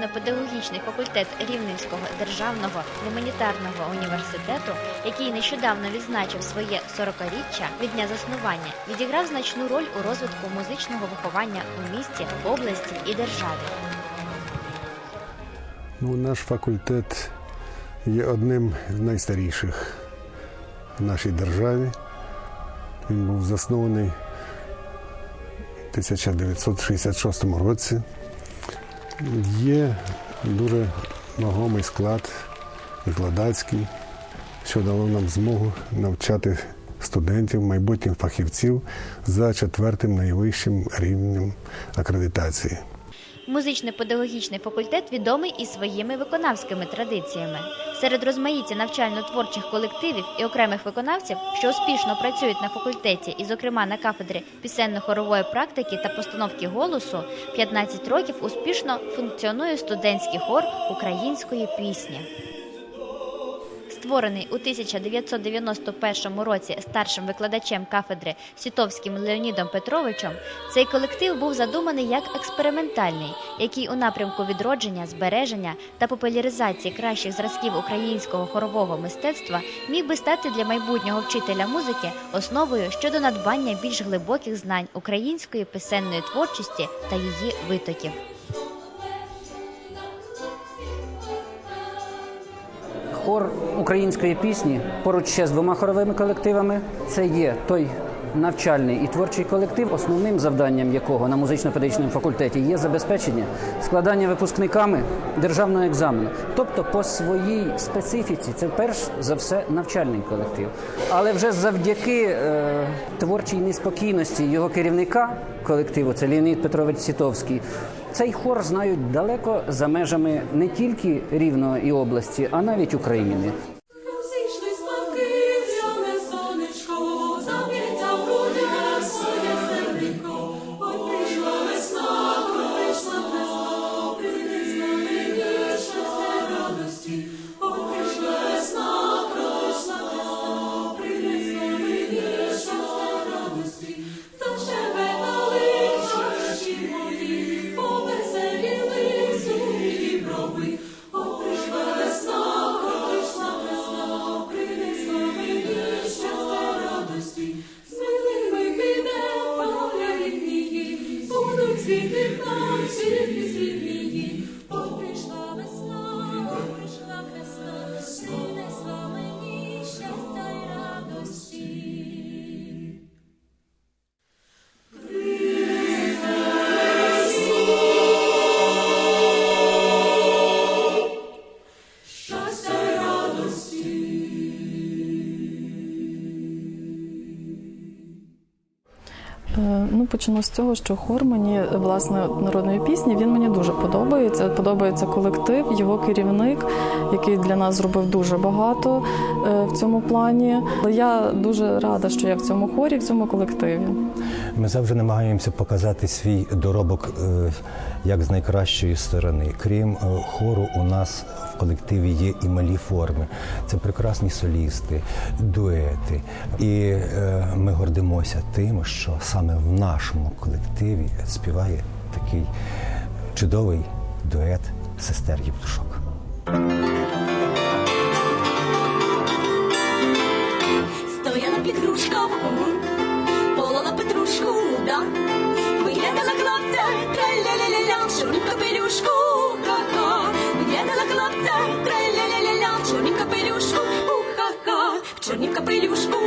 Музично-педагогічний факультет Рівненського державного гуманітарного університету, який нещодавно відзначив своє 40-річчя від дня заснування, відіграв значну роль у розвитку музичного виховання у місті, області і державі. Ну, наш факультет є одним з найстаріших в нашій державі. Він був заснований в 1966 році. Є дуже вагомий склад викладацький, що дало нам змогу навчати студентів, майбутніх фахівців за четвертим найвищим рівнем акредитації. Музично-педагогічний факультет відомий і своїми виконавськими традиціями. Серед розмаїття навчально-творчих колективів і окремих виконавців, що успішно працюють на факультеті, і, зокрема, на кафедрі пісенно-хорової практики та постановки голосу, 15 років успішно функціонує студентський хор української пісні. Створений у 1991 році старшим викладачем кафедри Сітовським Леонідом Петровичем, цей колектив був задуманий як експериментальний, який у напрямку відродження, збереження та популяризації кращих зразків українського хорового мистецтва міг би стати для майбутнього вчителя музики основою щодо надбання більш глибоких знань української писенної творчості та її витоків. Хор української пісні поруч ще з двома хоровими колективами. Це є той навчальний і творчий колектив, основним завданням якого на музично-педагогічному факультеті є забезпечення складання випускниками державного екзамену. Тобто, по своїй специфіці, це перш за все навчальний колектив. Але вже завдяки е, творчій неспокійності його керівника колективу, це Леонід Петрович Сітовський. Цей хор знають далеко за межами не тільки Рівного і області, а навіть України. Ну, почну з цього, що хор мені власне народної пісні він мені дуже подобається. Подобається колектив, його керівник, який для нас зробив дуже багато е, в цьому плані. Але Я дуже рада, що я в цьому хорі, в цьому колективі. Ми завжди намагаємося показати свій доробок е, як з найкращої сторони. Крім е, хору, у нас в колективі є і малі форми. Це прекрасні солісти, дуети. І е, ми гордимося тим, що саме в нашому колективі співає такий чудовий дует сестер Євтушок. Стояла під грушком, полола петрушку, да. Виглядала хлопця, траля-ля-ля-ля, в чорнім капелюшку, ха-ха. Виглядала хлопця, траля-ля-ля-ля, в чорнім капелюшку, у-ха-ха. В чорнім капелюшку,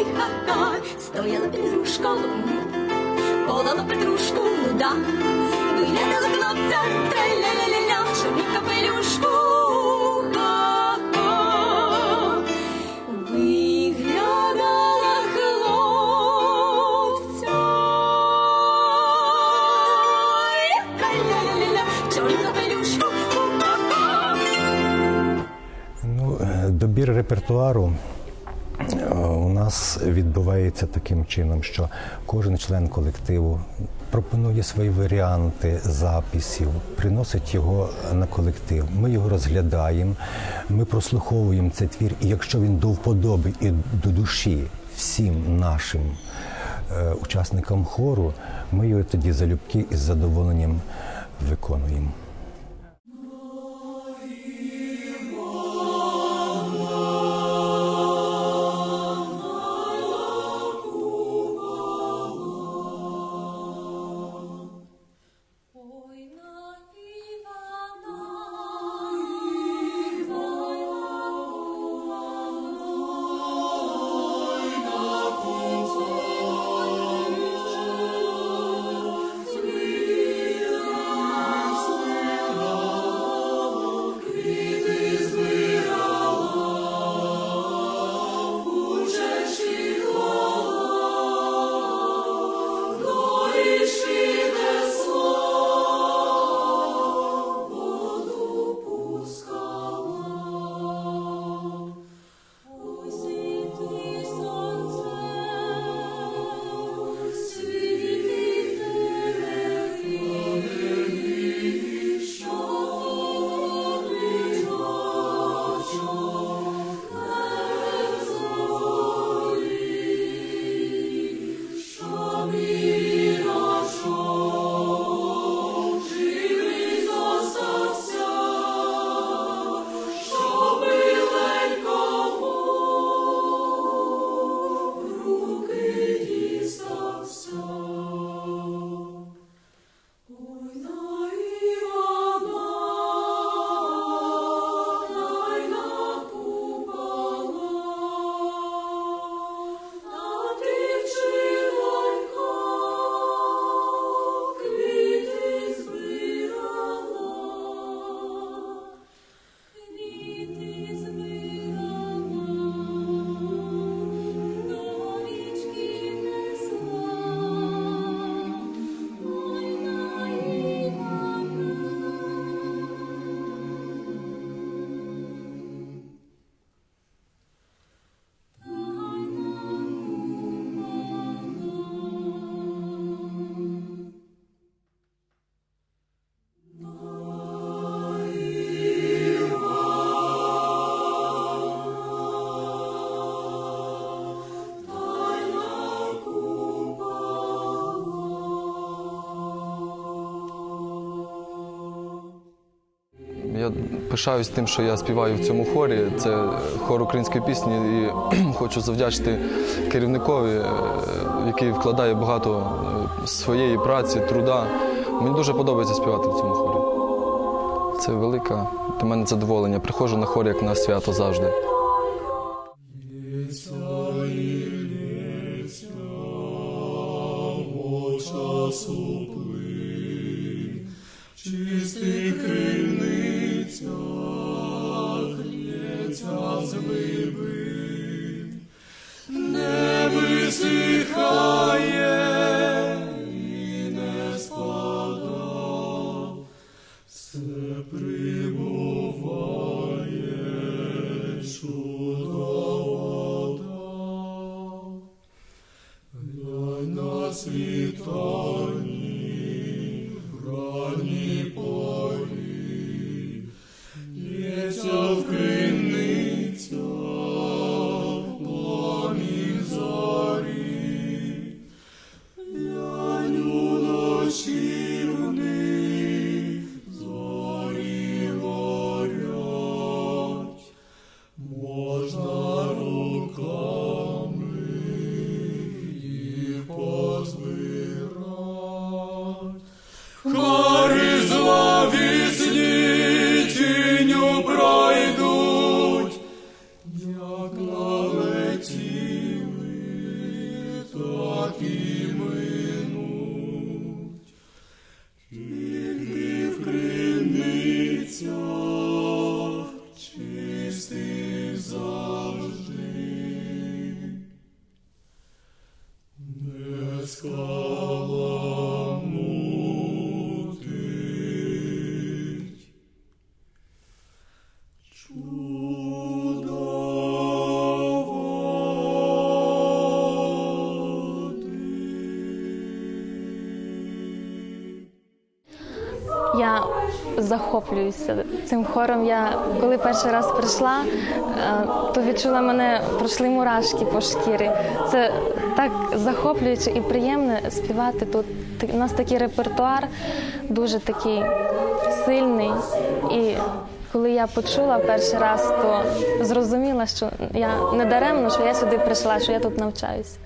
ой ха-ха, стояла під грушком, полала петрушку, да, виглядала хлопця, треля-ля-ля-ля, в чорній капелюшку. Ха-ха, виглядала хлопця, ой, треля-ля-ля-ля, в чорній капелюшку. ха-ха. Ну, е, добір репертуару у нас відбувається таким чином, що кожен член колективу пропонує свої варіанти записів, приносить його на колектив. Ми його розглядаємо, ми прослуховуємо цей твір, і якщо він до вподоби і до душі всім нашим е, учасникам хору, ми його тоді залюбки із задоволенням виконуємо. Пишаюсь тим, що я співаю в цьому хорі. Це хор української пісні, і хочу завдячити керівникові, е, який вкладає багато е, своєї праці, труда. Мені дуже подобається співати в цьому хорі. Це велике для мене задоволення. Приходжу на хор як на свято завжди. Захоплююся цим хором. Я коли перший раз прийшла, е, то відчула мене, пройшли мурашки по шкірі. Це так захоплююче і приємно співати тут. У нас такий репертуар дуже такий сильний. І коли я почула перший раз, то зрозуміла, що я не даремно, що я сюди прийшла, що я тут навчаюся.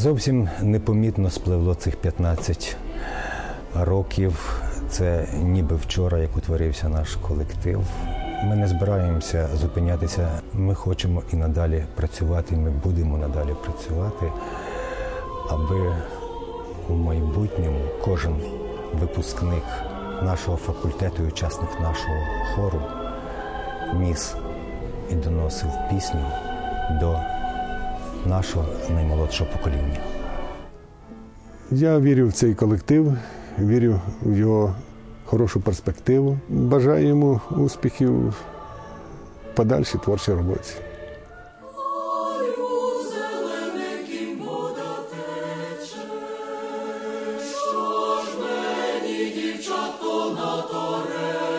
Зовсім непомітно спливло цих 15 років. Це ніби вчора, як утворився наш колектив. Ми не збираємося зупинятися. Ми хочемо і надалі працювати, ми будемо надалі працювати, аби у майбутньому кожен випускник нашого факультету і учасник нашого хору ніс і доносив пісню до нашого наймолодшого покоління. Я вірю в цей колектив, вірю в його хорошу перспективу. Бажаю йому успіхів в подальшій творчій роботі. Дівчатко на торе.